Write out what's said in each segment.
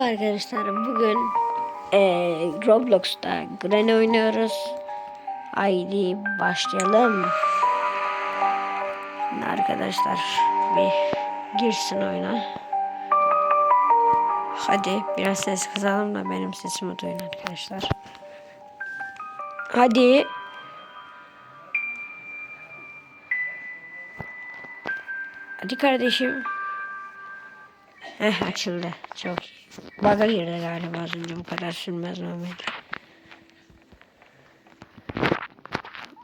Arkadaşlar bugün eee, Roblox'ta Granny oynuyoruz. Haydi başlayalım. Şimdi arkadaşlar bir girsin oyuna. Hadi biraz ses kısalım da benim sesimi duyun arkadaşlar. Hadi. Hadi kardeşim. Heh açıldı. Çok. Baga girdi galiba az önce bu kadar sürmez normalde.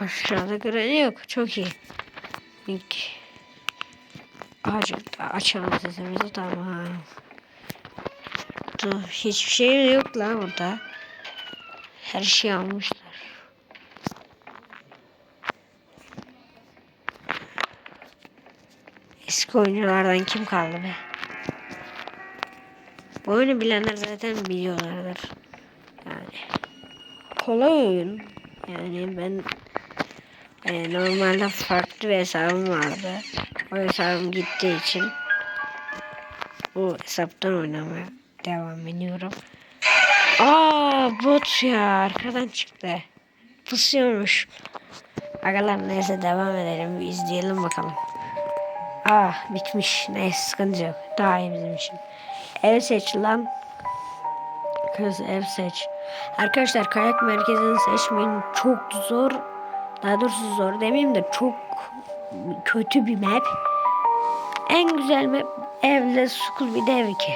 Aşağıda granny yok. Çok iyi. İlk Azıcık açalım sesimizi tamam. Dur, hiçbir şey yok la burada. Her şey almışlar. Eski oyunculardan kim kaldı be? Bu oyunu bilenler zaten biliyorlardır. Yani kolay oyun. Yani ben e, normalde farklı bir hesabım vardı. O hesabım gittiği için bu hesaptan oynamaya devam ediyorum. Aa bot ya arkadan çıktı. Pusuyormuş. Agalar neyse devam edelim bir izleyelim bakalım. Ah bitmiş. Neyse sıkıntı yok. Daha iyi bizim için. Ev seç lan. Kız ev seç. Arkadaşlar kayak merkezini seçmeyin. Çok zor. Daha doğrusu zor demeyeyim de çok kötü bir map. En güzel map evle school bir de ev iki.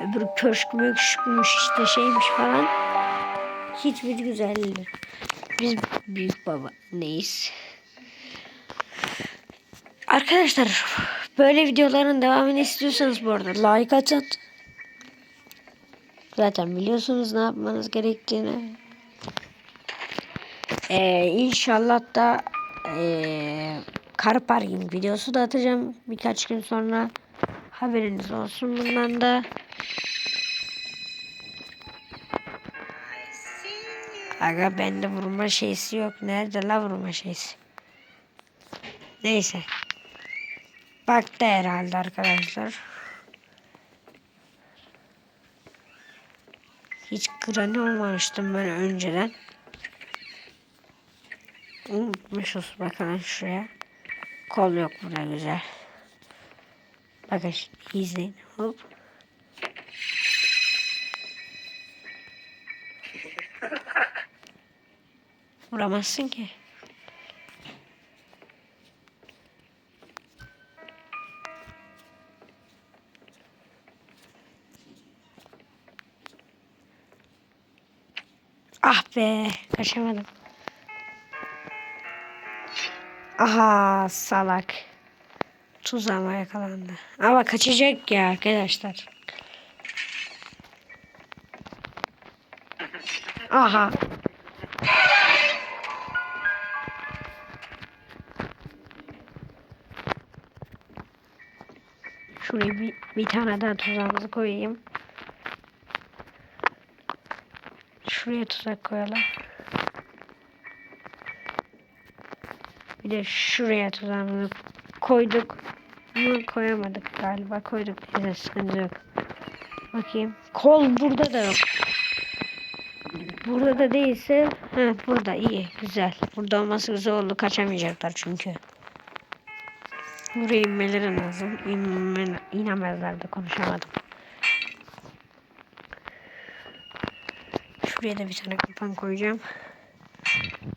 Öbür köşk möşkmüş işte şeymiş falan. Hiçbir güzel değil. Biz büyük baba neyiz? Arkadaşlar böyle videoların devamını istiyorsanız bu arada like atın. Zaten biliyorsunuz ne yapmanız gerektiğini. Ee, inşallah da ee, kar parking videosu da atacağım birkaç gün sonra. Haberiniz olsun bundan da. Aga bende vurma şeysi yok. Nerede la vurma şeysi? Neyse. Baktı herhalde arkadaşlar. Hiç granny olmamıştım ben önceden. Unutmuşuz bakalım şuraya. Kol yok burada güzel. Bakın şimdi izleyin. Hop. Vuramazsın ki. Ah be kaçamadım. Aha salak. Tuzağıma yakalandı. Ama kaçacak ya arkadaşlar. Aha. Şuraya bir, bir tane daha tuzağımızı koyayım. Şuraya tuzak koyalım. Bir de şuraya tuzağımızı koyduk. Ama koyamadık galiba. Koyduk. Neyse sıkıntı yok. Bakayım. Kol burada da yok. Burada da değilse ha burada iyi güzel. Burada olması güzel oldu. Kaçamayacaklar çünkü. Buraya inmeleri lazım. İnme, inemezler konuşamadım. Şuraya da bir tane kapan koyacağım.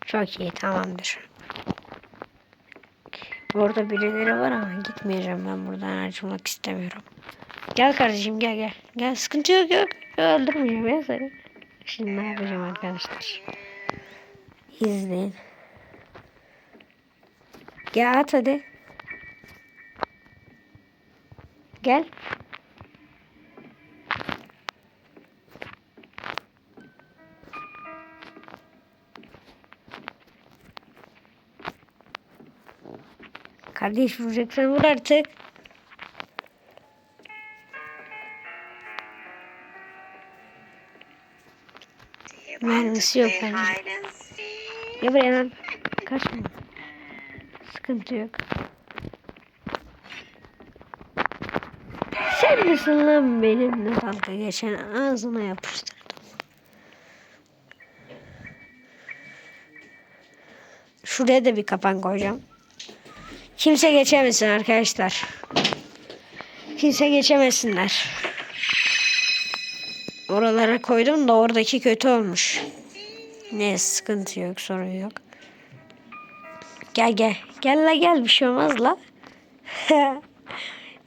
Çok iyi tamamdır. Orada birileri var ama gitmeyeceğim ben buradan harcamak istemiyorum. Gel kardeşim gel gel. Gel sıkıntı yok yok. Öldürmeyeceğim ya seni. Şimdi ne yapacağım arkadaşlar. İzleyin. Gel at hadi. Gel. Kardeş vuracaksan vur artık. Mermisi yok bende. Ya buraya lan. Kaçma. Sıkıntı yok. Sen Sen misin lan benimle dalga geçen ağzına yapıştırdım. Şuraya da bir kapan koyacağım. Kimse geçemesin arkadaşlar. Kimse geçemesinler. Oralara koydum da oradaki kötü olmuş. Ne sıkıntı yok sorun yok. Gel gel. Gel la gel bir şey olmaz la.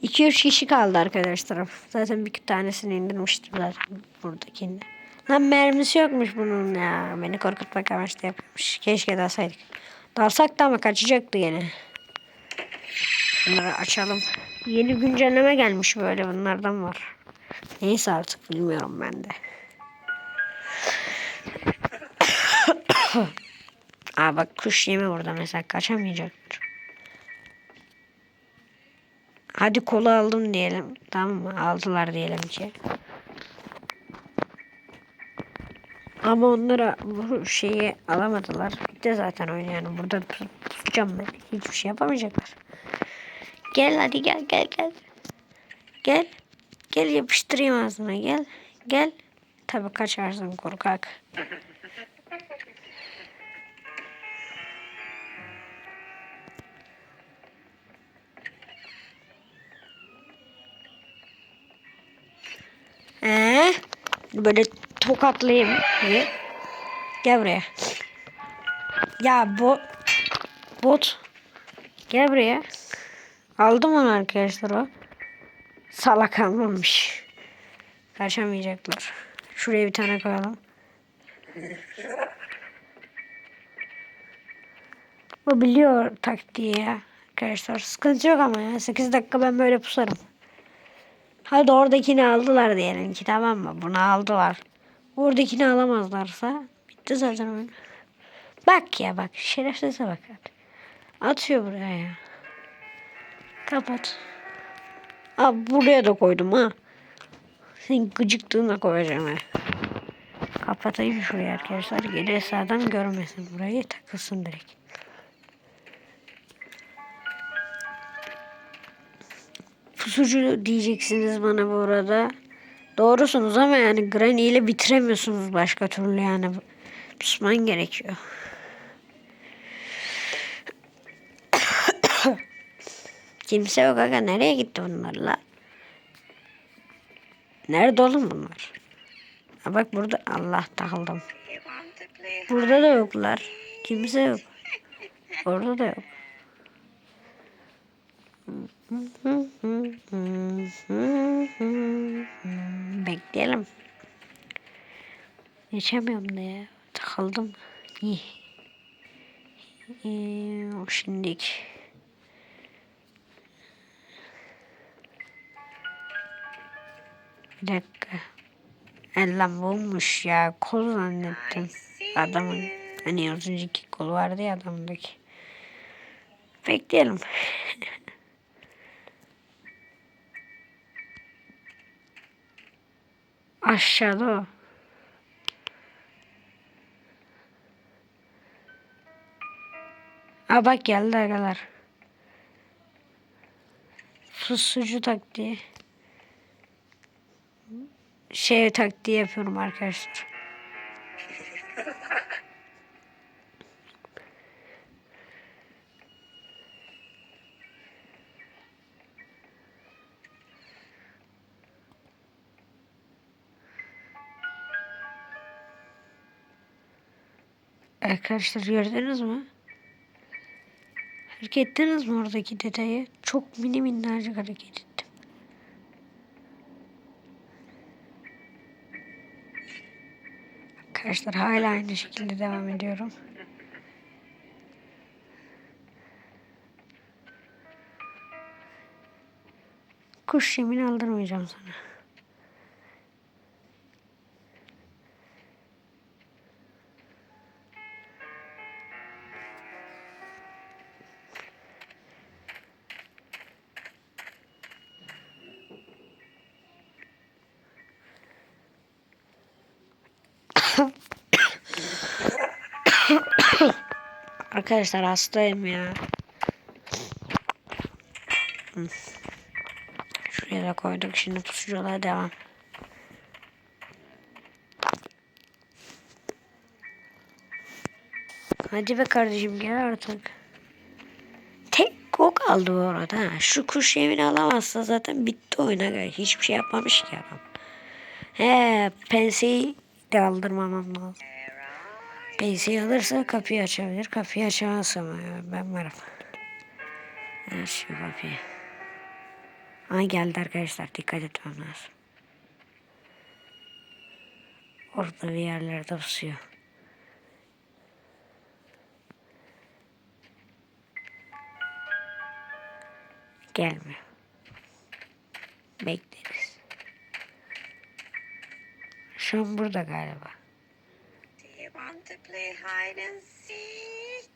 2-3 kişi kaldı arkadaşlar. Zaten bir tanesini indirmiştim zaten buradakini. Lan mermisi yokmuş bunun ya. Beni korkutmak amaçlı yapmış. Keşke dalsaydık. Dalsak da ama kaçacaktı gene. Bunları açalım. Yeni güncelleme gelmiş böyle bunlardan var. Neyse artık bilmiyorum ben de. Aa bak kuş yemi burada mesela kaçamayacaktır. Hadi kola aldım diyelim. Tamam mı? Aldılar diyelim ki. Ama onlara bu şeyi alamadılar. Bitti zaten oyun yani. Burada pusacağım ben. Hiçbir şey yapamayacaklar. Gel hadi gel gel gel. Gel. Gel yapıştırayım ağzına gel. Gel. Tabii kaçarsın korkak. Ee, böyle tokatlayayım. Bir. Gel buraya. Ya bu bot. Gel buraya. Aldım onu arkadaşlar o. Salak almamış. Kaçamayacaklar. Şuraya bir tane koyalım. Bu biliyor taktiği ya. Arkadaşlar sıkıntı yok ama ya. 8 dakika ben böyle pusarım. Hadi oradakini aldılar diyelim ki tamam mı? Bunu aldılar. Oradakini alamazlarsa bitti zaten oyun. Bak ya bak şerefsize bak. Atıyor buraya ya. Kapat. Abi buraya da koydum ha. Senin gıcıklığına koyacağım ha. Kapatayım şurayı arkadaşlar. Geri sağdan görmesin burayı takılsın direkt. Pusucu diyeceksiniz bana bu arada. Doğrusunuz ama yani Granny ile bitiremiyorsunuz başka türlü yani. Pusman gerekiyor. Kimse yok aga nereye gitti bunlar la? Nerede oğlum bunlar? Ha bak burada Allah takıldım. Burada da yoklar. Kimse yok. Orada da yok. Bekleyelim. Geçemiyorum da ya. Takıldım. İyi. O şimdilik. Bir dakika. Ellam bulmuş ya. Kol zannettim. Adamın. Hani az önceki kol vardı ya adamdaki. Bekleyelim. Aşağıda o. Aa bak geldi arkadaşlar. Susucu taktiği. Şey taktiği yapıyorum arkadaşlar. Arkadaşlar gördünüz mü? Fark ettiniz mi oradaki detayı? Çok mini minnacık hareket Arkadaşlar hala aynı şekilde devam ediyorum. Kuş yemin aldırmayacağım sana. Arkadaşlar hastayım ya. Şuraya da koy. koyduk. Şimdi pusuculuğa devam. Hadi be kardeşim gel artık. Tek o kaldı bu arada. Şu kuş yemini alamazsa zaten bitti oyuna göre. Hiçbir şey yapmamış ki adam. He penseyi de aldırmamam lazım. Penseyi alırsa kapıyı açabilir. Kapıyı açamazsa ama ben varım. Aç şu kapıyı. Aa geldi arkadaşlar. Dikkat etmem lazım. Orada bir yerlerde pusuyor. Gelmiyor. Bekleriz. Şu an burada galiba. Want to play hide and seek?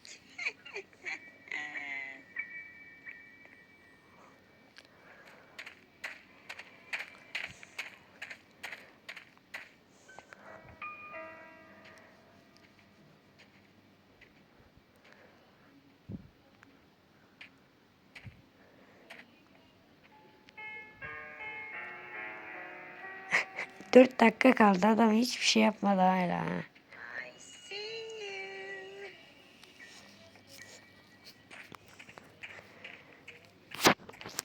Dört dakika kaldı adam hiçbir şey yapmadı hala.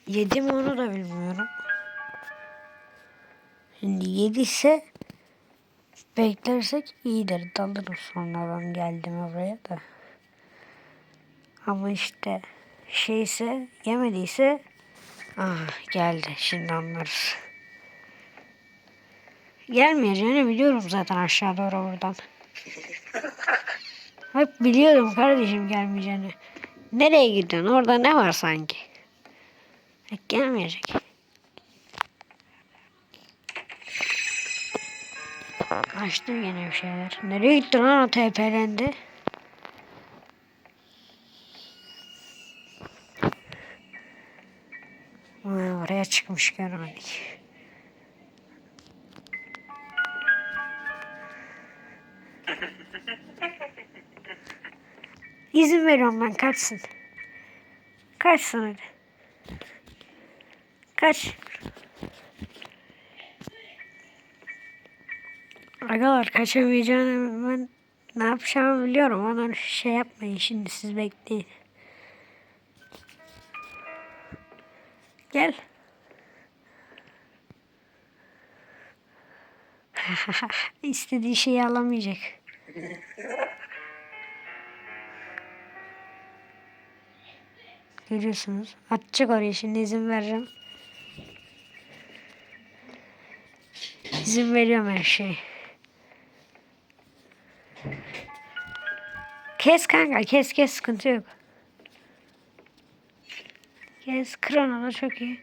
Yedi mi onu da bilmiyorum. Şimdi yediyse beklersek iyidir. Dalırım sonradan geldim oraya da. Ama işte şeyse yemediyse ah geldi şimdi anlarız. Gelmeyeceğini biliyorum zaten aşağı doğru buradan. Hep biliyorum kardeşim gelmeyeceğini. Nereye gidiyorsun? Orada ne var sanki? Hep gelmeyecek. Açtım yine bir şeyler. Nereye gitti lan o TP'lendi? Ha, oraya çıkmış görmedik. İzin veriyorum ben kaçsın. Kaçsın hadi. Kaç. Agalar kaçamayacağını ben ne yapacağımı biliyorum. Ona şey yapmayın şimdi siz bekleyin. Gel. İstediği şeyi alamayacak. Görüyorsunuz. Atacak oraya şimdi izin vereceğim. İzin veriyorum her şey. Kes kanka kes kes sıkıntı yok. Kes krono da çok iyi.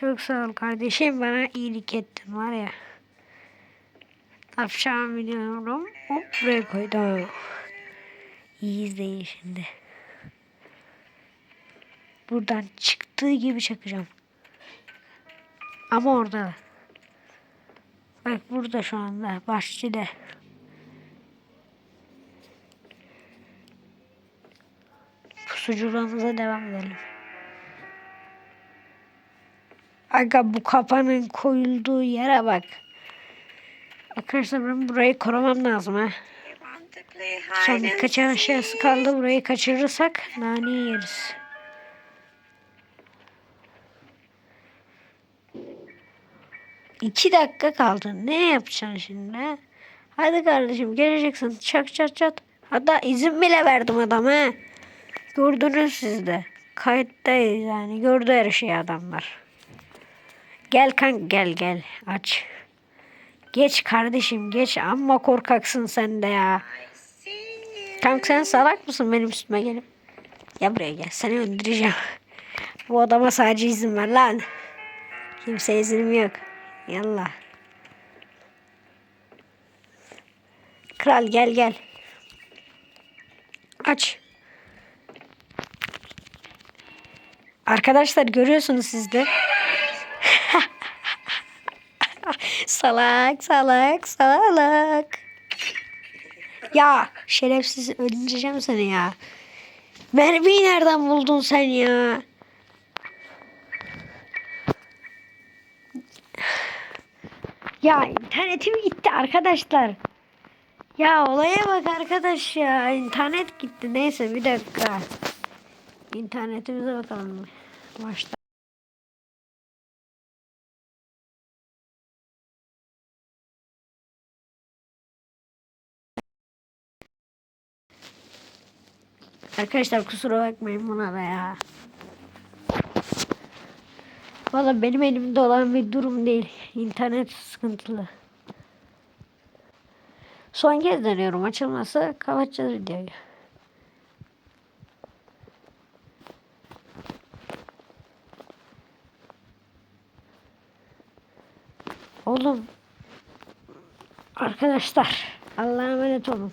Çok sağ ol kardeşim bana iyilik ettin var ya. Yapacağımı biliyorum. Hop buraya koydum. İyi izleyin şimdi. Buradan çıktığı gibi çakacağım. Ama orada. Bak burada şu anda bahçede. Pusucularımıza devam edelim. Aga bu kapanın koyulduğu yere bak. Arkadaşlar ben burayı korumam lazım ha. You want to play Son hide and birkaç aşağısı kaldı. Burayı kaçırırsak nane yeriz. İki dakika kaldı. Ne yapacaksın şimdi? ha? Hadi kardeşim geleceksin. Çak çat çat. Hatta izin bile verdim adama. Gördünüz siz de. Kayıttayız yani. Gördü her şeyi adamlar. Gel kanka gel gel. Aç. Geç kardeşim geç. Amma korkaksın sen de ya. Kanka sen salak mısın benim üstüme gelip? Gel buraya gel. Seni öldüreceğim. Bu adama sadece izin ver lan. Kimseye izinim yok. Yallah. Kral gel gel. Aç. Arkadaşlar görüyorsunuz siz de. salak salak salak. Ya şerefsiz öldüreceğim seni ya. Mermiyi nereden buldun sen ya? Ya internetim gitti arkadaşlar. Ya olaya bak arkadaş ya. internet gitti. Neyse bir dakika. İnternetimize bakalım. Başta. Arkadaşlar kusura bakmayın buna da ya. Valla benim elimde olan bir durum değil. İnternet sıkıntılı. Son kez deniyorum. Açılması kapatacağız videoyu. Oğlum. Arkadaşlar. Allah'a emanet olun.